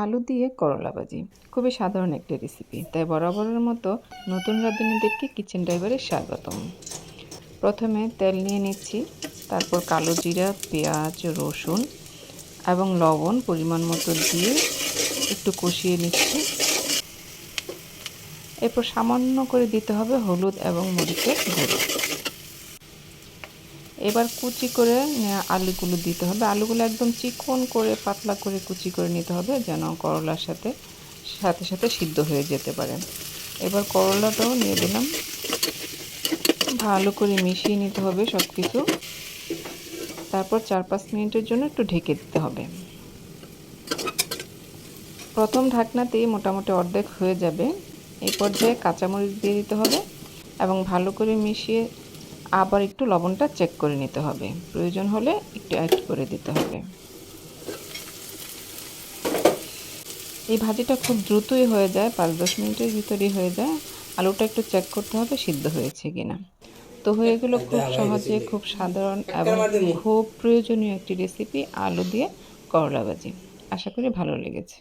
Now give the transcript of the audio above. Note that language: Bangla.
আলু দিয়ে করলা ভাজি। খুবই সাধারণ একটি রেসিপি তাই বরাবরের মতো নতুন রাঁধুনিদেরকে কিচেন ড্রাইভারে স্বাগতম। প্রথমে তেল নিয়ে নিচ্ছি, তারপর কালো জিরা, পেঁয়াজ, রসুন এবং লবণ পরিমাণ মতো দিয়ে একটু কষিয়ে নিচ্ছি। এরপর সামান্য করে দিতে হবে হলুদ এবং মরিচের গুঁড়ো। এবার কুচি করে আলুগুলো দিতে হবে। আলুগুলো একদম চিকন করে, পাতলা করে কুচি করে নিতে হবে, যেন করলার সাথে সাথে সাথে সিদ্ধ হয়ে যেতে পারে। এবার করলাটাও নিয়ে দিলাম। ভালো করে মিশিয়ে নিতে হবে সব কিছু তারপর চার পাঁচ মিনিটের জন্য একটু ঢেকে দিতে হবে। প্রথম ঢাকনাতেই মোটামুটি অর্ধেক হয়ে যাবে। এই পর্যায়ে কাঁচামরিচ দিয়ে দিতে হবে এবং ভালো করে মিশিয়ে আবার একটু লবণটা চেক করে নিতে হবে। প্রয়োজন হলে একটু অ্যাড করে দিতে হবে। এই ভাজিটা খুব দ্রুতই হয়ে যায় পাঁচ দশ মিনিটের ভিতরেই হয়ে যায়। আলুটা একটু চেক করতে হবে সিদ্ধ হয়েছে কিনা। তো হয়ে গেল খুব সহজে খুব সাধারণ এবং খুব প্রয়োজনীয় একটি রেসিপি আলু দিয়ে করলা ভাজি। আশা করি ভালো লেগেছে।